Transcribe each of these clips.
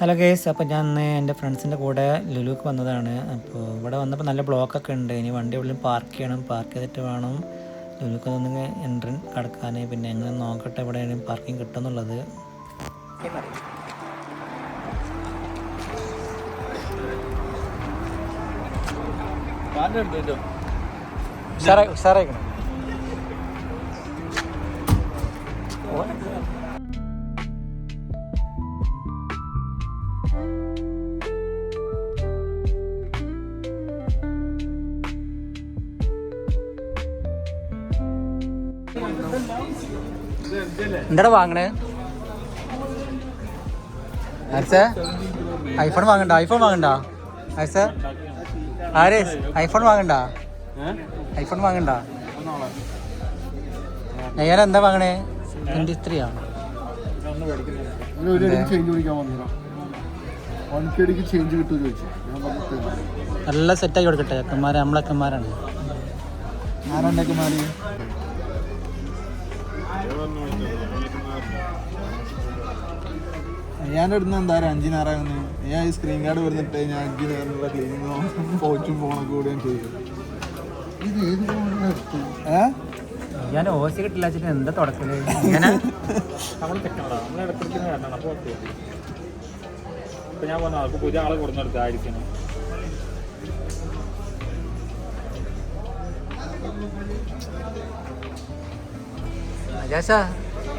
Hello guys അപ്പോൾ ഞാൻ ഇന്ന് എന്റെ ഫ്രണ്ട്സിന്റെ കൂടെ ലുലുക്ക് വന്നതാണ്. അപ്പോൾ ഇവിടെ വന്നപ്പോൾ നല്ല ബ്ലോക്കൊക്കെ ഉണ്ട്. ഇനി വണ്ടി ഉള്ളിൽ പാർക്ക് ചെയ്യണം. പാർക്ക് ചെയ്തിട്ട് വേണം ലുലുക്ക് ഒന്ന് എൻട്രൻ കടക്കാൻ പിന്നെ എങ്ങനെ നോക്കട്ടെ എവിടെയാണ് പാർക്കിംഗ് കിട്ടുമെന്നുള്ളത് ഉഷാറായിക്കണം? എന്താടാ വാങ്ങണേ? ആർസേ ഐഫോൺ വാങ്ങണ്ട ഐഫോൺ വാങ്ങണ്ട. ആർസേ ആര്? ഐഫോൺ വാങ്ങണ്ട. ഐഫോൺ വാങ്ങണ്ട. ഞാൻ എന്താ വാങ്ങണേ? ട്വന്റി ത്രീ ആണ് നല്ല സെറ്റാക്കി കൊടുക്കട്ടെ അക്കന്മാരെ നമ്മളക്കന്മാരാണ് അക്കന്മാരാണ് മാറി ഞാൻ ഇടുന്ന എന്താ അഞ്ചിനാറാകുന്നു ഞാൻ ഈ സ്ക്രീൻ കാർഡ് വരുന്നിട്ട് ഞാൻ അഞ്ചിനാറിനുള്ള ക്ലീനിങ്ങോ പോച്ചും ഫോണൊക്കെ കൂടെ ചെയ്യും. ഇത് ഏത് ഫോണിലാണ് ഞാൻ ഓസി കിട്ടില്ല വെച്ചിട്ട് എന്താ തുടക്കൽ? ഇങ്ങനെ? നമ്മൾ തെറ്റണടാ നമ്മൾ ഇടയ്ക്കിടയ്ക്ക് വരണം. അപ്പോൾ ഇപ്പം ഞാൻ പറഞ്ഞു അവർക്ക് പുതിയ ആളെ കൊടുന്നെടുത്ത് ആയിരിക്കണം അജാശ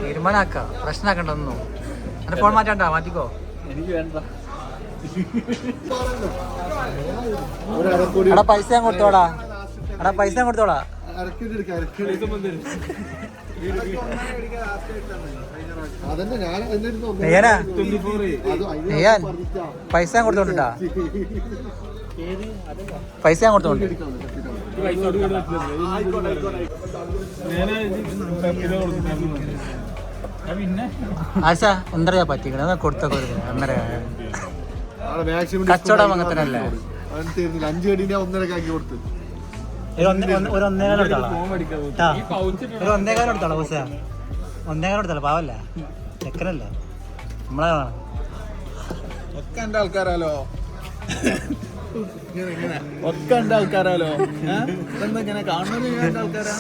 തീരുമാനാക്ക. പ്രശ്നമാക്കണ്ടെന്നു എന്റെ ഫോൺ മാറ്റണ്ട മാറ്റിക്കോ. എനിക്ക് വേണ്ട. എടാ പൈസ ഞാൻ കൊടുത്തോടാ. എടാ പൈസ ഞാൻ കൊടുത്തോടാ. പൈസ ഞാൻ കൊടുത്തോണ്ടാ പൈസ ഞാൻ കൊടുത്തോണ്ട്. ആശ എന്തറിയാ പറ്റിക്കണ കൊടുത്തൊക്കെ ഒന്നര മാക്സിമം കച്ചവടം തീർന്നില്ല. അഞ്ച് കടീനെ ഒന്നരക്ക് കൊടുത്തു. ഒരു ഒന്നേ ഒരു ഒന്നേകാലം എടുത്തോളാം ഫോൺ മേടിക്കാൻ ട്ടാ. ഈ പൗച്ച് ഒരു ഒന്നേകാലം എടുത്തോളാം ബോസ. ഒന്നേകാലം എടുത്തോളാം പാവല്ല? ചെക്കനല്ലേ? നമ്മളെ വേണം ഒക്കെ എന്റെ ആൾക്കാരാലോ? ഒക്കെ എന്റെ ആൾക്കാരാലോ? എന്താ ഇങ്ങനെ കാണുന്നത്? ഞാൻ എന്റെ ആൾക്കാരാ?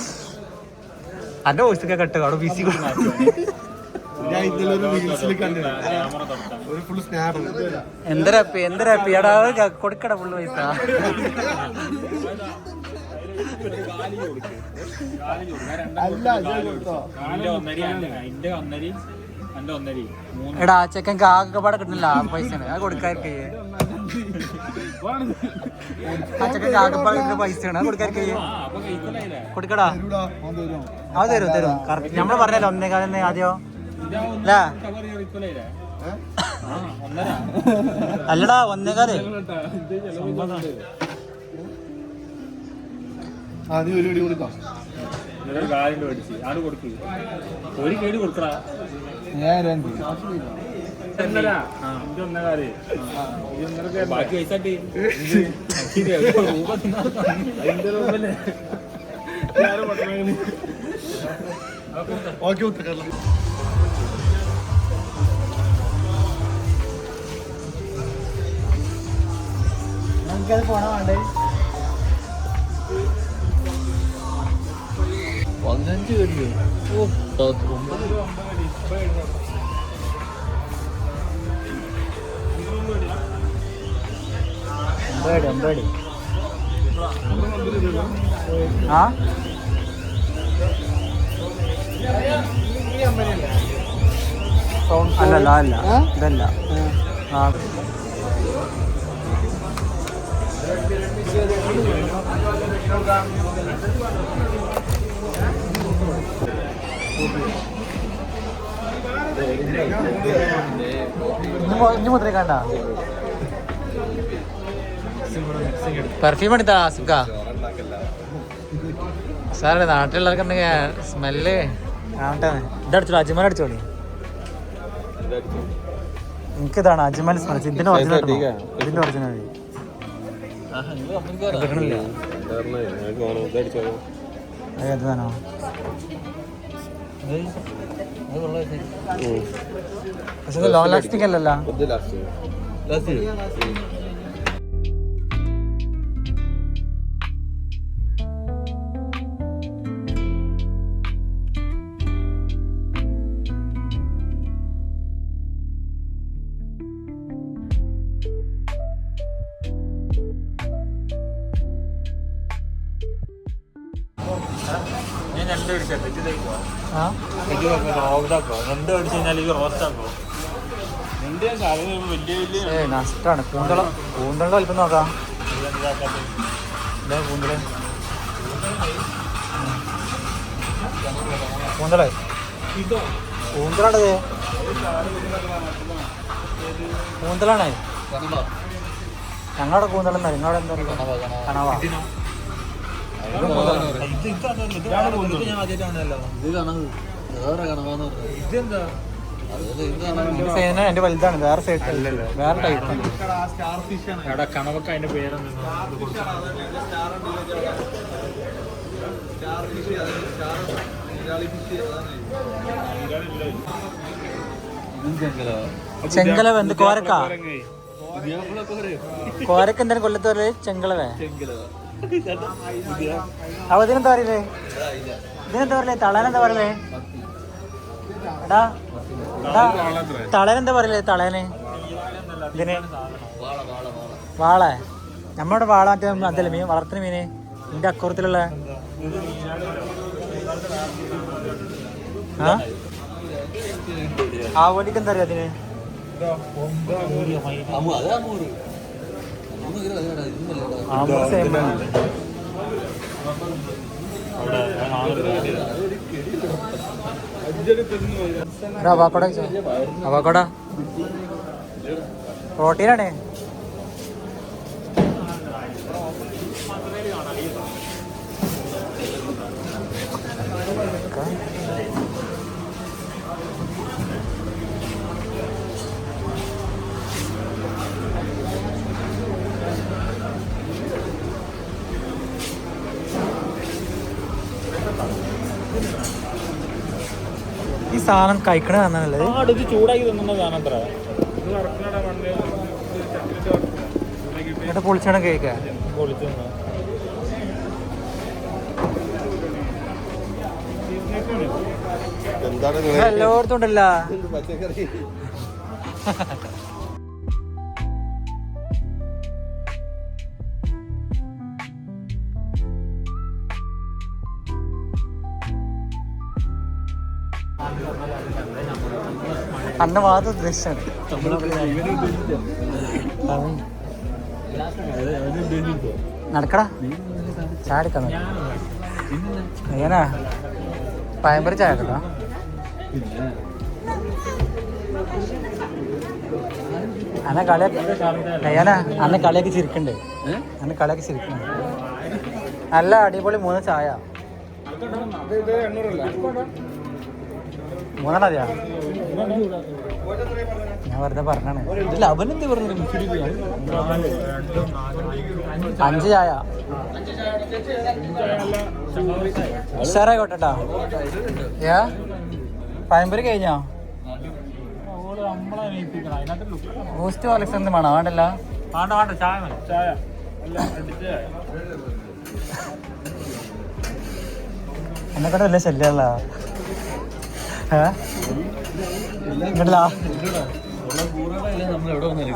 അന്റെ വോയിസ് ഒക്കെ കട്ട് അവിടെ ബിസി ഞാൻ ഇന്നലെ ഒരു റീൽസിൽ ഒരു ഫുൾ സ്നാപ്പ് എന്തരാപ്പി എന്തരാപ്പി എടാ കൊടുക്കട ഫുള്ള് പൈസ. എടാ ചെക്കൻ ആകെപ്പാടെ കിട്ടുന്നില്ല ആ പൈസ അത് കൊടുക്കാർക്ക് ആ ചെക്കൻ ആകെപ്പാടെ കിട്ടുന്ന പൈസയാണ് കൊടുക്കാർക്ക് കൊടുക്കടാ. അത് തരും തരും. കറക്റ്റ് നമ്മൾ പറഞ്ഞല്ലോ ഒന്നേകാലെന്ന് ആദ്യം? അല്ല? അല്ലടാ ഒന്നേകാൽ. ആദ്യം ഒരു കടി കൊടുക്കാം. ഇതൊരു കാലിന്റെ മേടിച്ച്. ആട് കൊടുക്ക്. ഒരു കേട് കൊടുക്കടാ. ബാക്കി പൈസ ഓക്കെ കറല നമുക്കത് പോണ വേണ്ടേ പതിനഞ്ച് കടിയോ ഒമ്പത് ഒമ്പത് ഒമ്പേടി ആ അല്ലല്ല അല്ല ഇതല്ല ആ ഇനി മുദ്ര കണ്ട പെർഫ്യൂം എടുത്താ സുഖ സാറേ നാട്ടിലുള്ളവർക്കുണ്ടെങ്കിൽ സ്മെല്ല്? കാണട്ടെ ഇതടിച്ചോളൂ അജ്മൽ അടിച്ചോളി എനിക്കിതാണ് അജ്മൽ സ്മെൽ ഇതിന്റെ ഒറിജിനൽ ഇതിന്റെ ഒറിജിനൽ കിട്ടണില്ല ഏതാണോ പക്ഷെ ലോങ് ലാസ്റ്റിംഗ് അല്ലല്ലോ. ഇതാക്കോ? രണ്ട് അടിച്ച് കഴിഞ്ഞാൽ ഈ റോസ്റ്റ് ആക്കോ രണ്ട് സാധനം വലിയ വലിയ ഏ നഷ്ടാണ്. കൂന്തളം കൂന്തളം വലിപ്പം നോക്കാം. ഇതേ കൂന്തൾ കൂന്തളേ ഇതോ കൂന്തലാണത്. കൂന്തലാണേ. ഞങ്ങളുടെ കൂന്തളം നിങ്ങളുടെ എന്താ പറയുക? കണവ. ഇത് ഇത് അതല്ല ഇതെന്താ? എന്റെ വലുതാണ് വേറെ സൈഡ് വേറെ ടൈപ്പ് കണവക്ക് അതിന്റെ പേരെന്താ? ചെങ്കലവ. എന്ത്? കോരക്ക? കോരക്ക എന്താണ് കൊല്ലത്ത് പറയൽ? ചെങ്കളവേ അവ ഇതിനെന്താ പറയലേ? ഇതിനെന്താ പറയലേ? തളാനെന്താ പറയലേ? എടാ തളനെന്താ പറയലേ തളന് ഇതിന്? വാള. നമ്മുടെ വാള മറ്റേ അതല്ല മീൻ വളർത്തുന്ന മീന്? നിന്റെ അക്കുറത്തിലുള്ള ആ? വണ്ടിക്ക് എന്താ അറിയാം അതിന്? ആ അവാക്കോട അവാക്കോട. പ്രോട്ടീനാണ് ഈ സാധനം കഴിക്കണ നല്ലത്. എന്നിട്ട് പൊളിച്ചാണ് കേക്ക് എല്ലായിടത്തും ഉണ്ടല്ലോ. അന്ന മാത്രം ഉദ്ദേശിച്ചാണ് നടക്കടാ. ചാടിക്കാൻ എങ്ങനാ പയമ്പറി ചായ കേട്ടോ അന്ന കളിയാക്കി അയ്യാനാ അന്ന് കളിയാക്കി ചിരിക്കണ്ട്? അന്ന് കളിയാക്കി ചിരിക്കണ്ട് നല്ല അടിപൊളി മൂന്ന് ചായ. മൂന്നെണ്ണം അറിയാ ഞാൻ വെറുതെ പറഞ്ഞാണ്. ഇല്ല അവനെന്ത് പറഞ്ഞു അഞ്ച് ചായ. ഉഷാറായിക്കോട്ടെട്ടാ. ഏ? പയമ്പര് കഴിഞ്ഞോ? ബൂസ്റ്റ് ഹോർലിക്സ് എന്ത് വേണോ? വേണ്ടല്ല. വേണ്ട ചായ എന്നെ കൂടെ വലിയ ശല്യമല്ല ഇങ്ങോട്ടില്ല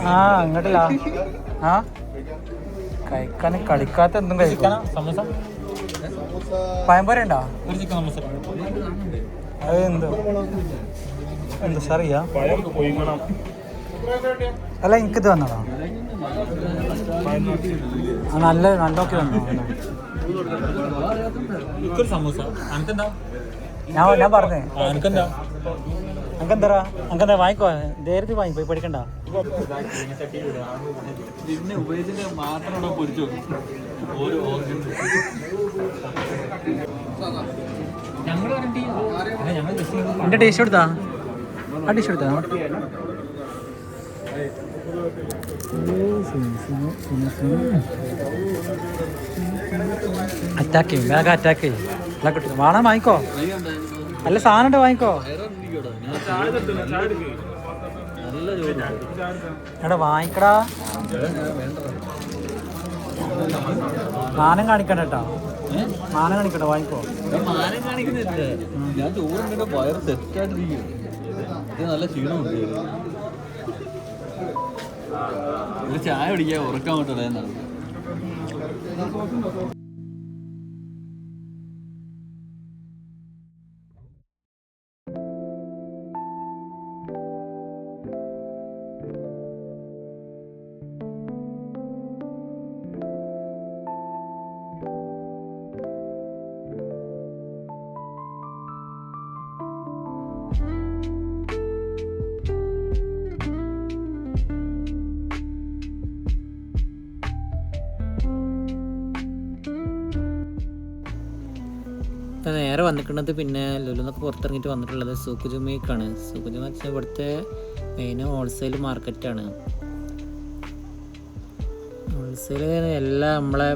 ആ ഇങ്ങോട്ടില്ല ആ? കഴിക്കാൻ കളിക്കാത്ത എന്തും കഴിക്കണം പഴംപൊരി ഉണ്ടോ അത് എന്തോ? എന്താ സാറിയാ? അല്ല എനിക്കിത് വന്നതാ നല്ല നല്ലൊക്കെ വന്നു സമൂസ. അങ്ങനത്തെ ഞാൻ ഞാൻ പറഞ്ഞേ. എനിക്കെന്താ? അങ്കെന്തറാ അങ്കെന്താ വാങ്ങിക്കോ? ധൈര്യത്തിൽ വാങ്ങി പോയി പഠിക്കണ്ട. ഇതിനെ ഉപയോഗിച്ചിട്ട് പൊരിച്ചു ഓരോ എന്റെ ടേസ്റ്റ് എടുത്താ? ആ ടേസ്റ്റ് എടുത്താ? അറ്റാക്ക് ചെയ്യും വേഗം അറ്റാക്ക് ചെയ്യും. വേണം വാങ്ങിക്കോ. അല്ല സാധനം വാങ്ങിക്കോ. എടാ വാങ്ങിക്കടാ. മാനം കാണിക്കണ്ട കേട്ടോ. മാനം കാണിക്കട്ടെ വാങ്ങിക്കോ. മാനം കാണിക്കുന്നില്ല. ഞാൻ നല്ല ക്ഷീണമുണ്ട് ചായ കുടിക്കാൻ ഉറക്കാൻ പറ്റില്ല എന്നാണ് വന്നിട്ടുള്ളത് പിന്നെ ലുലുന്നൊക്കെ പുറത്തിറങ്ങിയിട്ട് വന്നിട്ടുള്ളത് സൂക്കുജുമേക്കാണ് സൂക്കുജുമ വെച്ചാൽ ഇവിടുത്തെ മെയിൻ ഹോൾസെയിൽ മാർക്കറ്റാണ് ഹോൾസെയിൽ എല്ലാ നമ്മളെ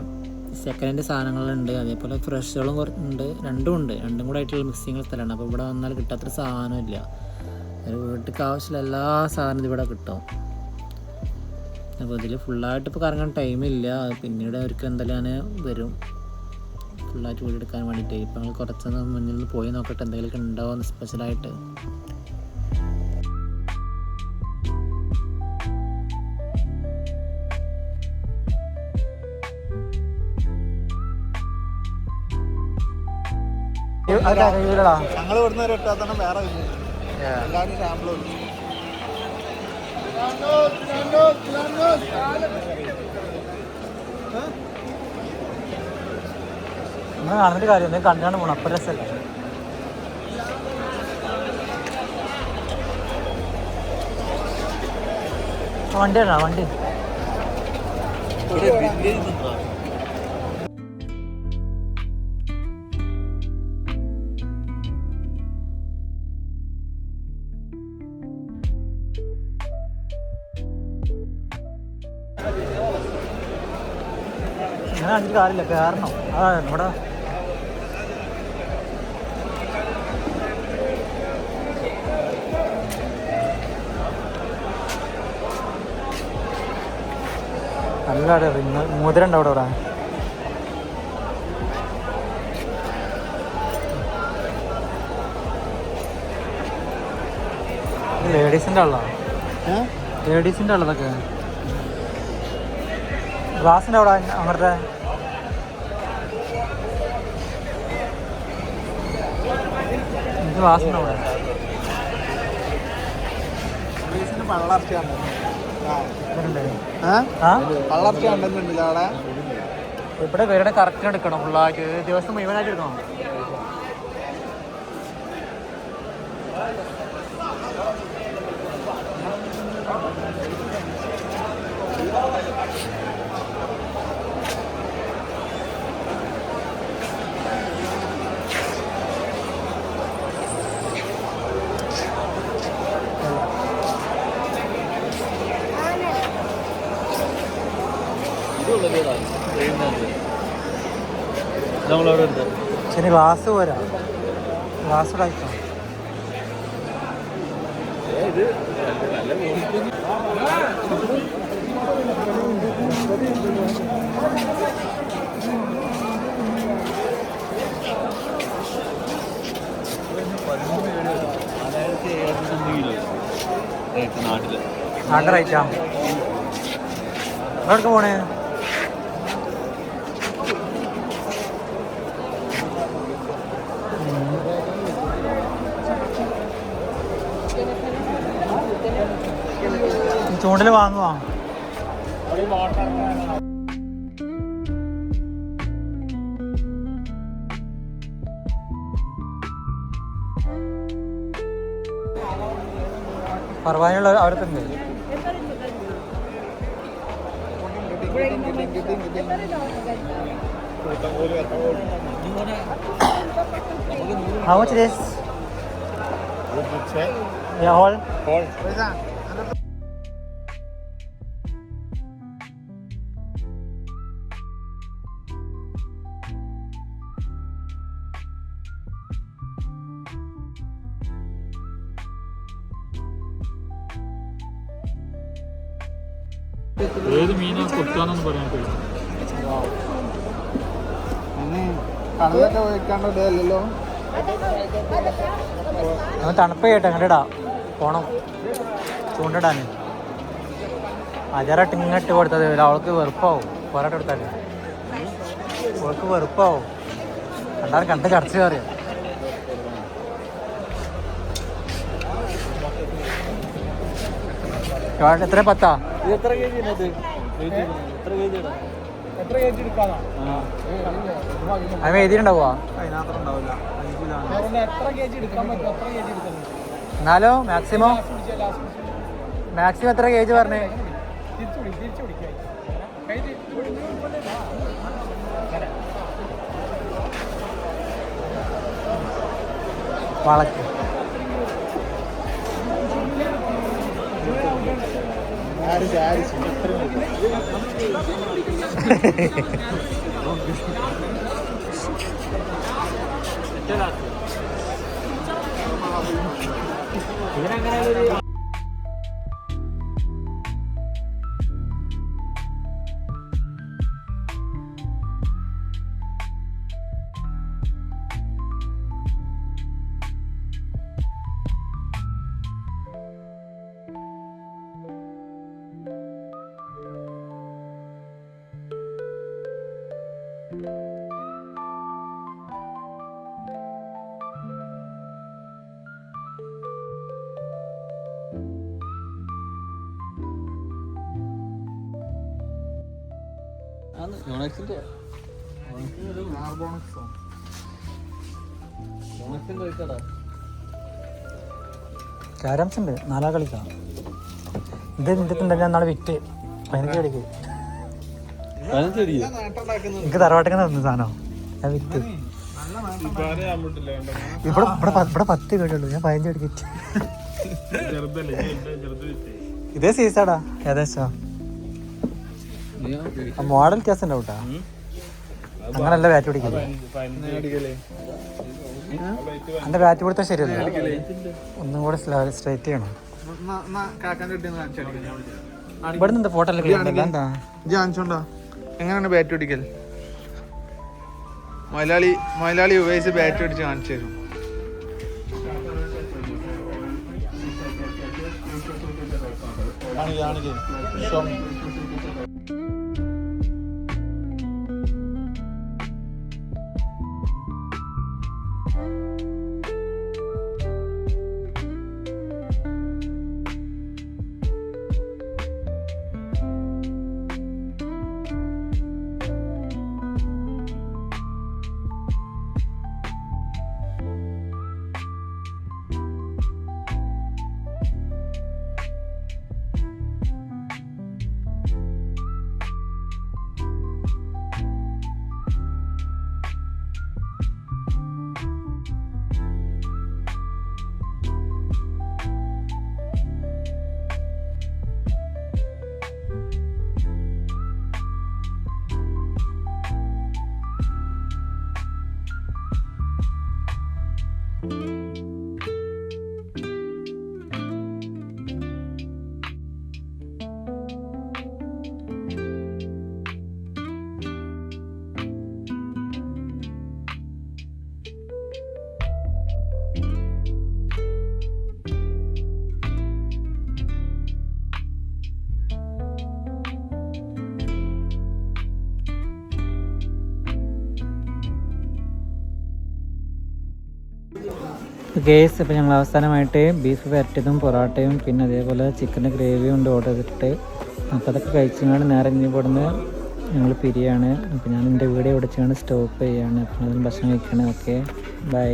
സെക്കൻഡ് ഹാൻഡ് സാധനങ്ങളുണ്ട്. അതേപോലെ ഫ്രഷുകളും ഉണ്ട്. രണ്ടും ഉണ്ട്. രണ്ടും കൂടെ ആയിട്ടുള്ള മിക്സിങ് സ്ഥലമാണ്. അപ്പോൾ ഇവിടെ വന്നാൽ കിട്ടാത്തൊരു സാധനമില്ല ഒരു വീട്ടിലേക്ക് ആവശ്യമുള്ള എല്ലാ സാധനവും ഇവിടെ കിട്ടും. അപ്പോൾ ഇതിൽ ഫുള്ളായിട്ട് ഇപ്പോൾ കറങ്ങാൻ ടൈമില്ല പിന്നീട് അവർക്ക് എന്തായാലും ഞാൻ വരും. ഫുള്ളായിട്ട് വീടെടുക്കാൻ എടുക്കാൻ വേണ്ടിയിട്ട്. ഇപ്പം ഞങ്ങൾ കുറച്ചൊന്ന് മുന്നിൽ നിന്ന് പോയി നോക്കട്ടെ എന്തെങ്കിലുമൊക്കെ ഉണ്ടാവുമെന്ന് സ്പെഷ്യലായിട്ട് ഞങ്ങൾ ഇവിടുന്ന് ഒരു എട്ടാത്തണം വേറെ എല്ലാവരും സാമ്പിൾ കാണുന്നൊരു കാര്യം ഒന്നും കണ്ടാണ് പോകണം അപ്പം രസമല്ല വണ്ടിയാണോ വണ്ടി ഇങ്ങനെ അതിൽ കാര്യമില്ല. കയറണം ആ നമ്മുടെ നല്ല റിങ് മോതിരം ഉണ്ട് അവിടെ. ഇവിടെ ലേഡീസിന്റെ ഉള്ള ലേഡീസിന്റെ ഉള്ളതൊക്കെ ഗ്ലാസിന്റെ അവിടെ ഇത് ഗ്ലാസിന്റെ അവിടെ. പള്ളർച്ചയാണ് ഇവിടെ പേരുടെ കറക്റ്റ് എടുക്കണം. ഫുള്ളായിട്ട് ദിവസം മുഴുവനായിട്ട് എടുക്കണം. നമ്മളവിടെ ഉണ്ട് ശരി ഗ്ലാസ് പോരാ. ഗ്ലാസ് റേറ്റ് നാട്ടിൽ. റൈറ്റാ എവിടേക്ക് പോണേ? ചൂണ്ടിൽ വാങ്ങുവാ പറവാനുള്ള അവരൊക്കെ ഉണ്ട് How much it is? Yeah, all. ഏത് വെക്കാണ്ട് ഇടയല്ലോ നമ്മൾ തണുപ്പ് കേട്ടോ അങ്ങോട്ട് ഇടാം. പോണം. ചൂണ്ടിടാൻ അജറട്ട് ഇങ്ങോട്ട് കൊടുത്തത് അവൾക്ക് വെറുപ്പാവും. പോരാട്ട് എടുത്താൽ അവൾക്ക് വെറുപ്പാവും. കണ്ടാൽ കണ്ട് ചർച്ച പറയാം എത്ര പത്താ? ഇത് എത്ര കെ ജി എത്ര കെ ജി അത് എഴുതിയിട്ടുണ്ടാവുക എന്നാലോ മാക്സിമം മാക്സിമം എത്ര കേജ് പറഞ്ഞേ? വളക്ക്. പിടി തിരിച്ചു പിടിക്കാം കൈ തിരിച്ചു വളക്ക് ആരിച്ച് ആരിച്ച് യോണക്സിന്റെ ക്യാരംസ് ഉണ്ട് നാലാ കളിക്കാം. ഇത് നിന്നിട്ടുണ്ടെങ്കിൽ ഞാൻ നാളെ വിറ്റ്. പതിനഞ്ച് കളിക്ക് എനിക്ക് തറവാട്ടൊക്കെ തന്നു സാധനം? ഞാൻ വിറ്റ്. ഇവിടെ ഇവിടെ ഇവിടെ പത്ത് വീടുള്ളൂ ഞാൻ പതിനഞ്ച് കളിക്ക് ചെറുതല്ലേ? ചെറുത് വിറ്റേ? ഇതേ സീസാടാ ഏകദേശം. മോഡൽ കേസ് ഉണ്ടാവും കേട്ടാ. അങ്ങനല്ല ബാറ്റ് പിടിക്കുന്നത് എന്റെ ബാറ്റ് പിടുത്തം ശരിയല്ല. ഒന്നും കൂടെ സ്ട്രൈറ്റ് ചെയ്യണം. ഇവിടെ നിന്ന് ഫോട്ടോ എന്താ എങ്ങനെയാണ് ബാറ്റ് പിടിക്കൽ മലയാളി മലയാളി ഉപയോഗിച്ച് ബാറ്റ് പിടിച്ച് കാണിച്ചു തരും. കാണിക്ക്, കാണിക്ക്. ഗേസ് ഇപ്പോൾ ഞങ്ങൾ അവസാനമായിട്ട് ബീഫ് വരട്ടിയതും പൊറോട്ടയും പിന്നെ അതേപോലെ ചിക്കന്റെ ഗ്രേവിയും ഉണ്ട് ഓർഡർ ചെയ്തിട്ട് അപ്പോൾ അതൊക്കെ കഴിച്ചുകൊണ്ട് നേരെ ഇനി ഇവിടുന്ന് ഞങ്ങൾ പിരിയാണ്. അപ്പോൾ ഞാൻ എന്റെ വീഡിയോ വിളിച്ചാണ് സ്റ്റോപ്പ് ചെയ്യാണ്. അപ്പോൾ ഭക്ഷണം കഴിക്കുകയാണ് ഓക്കെ ബൈ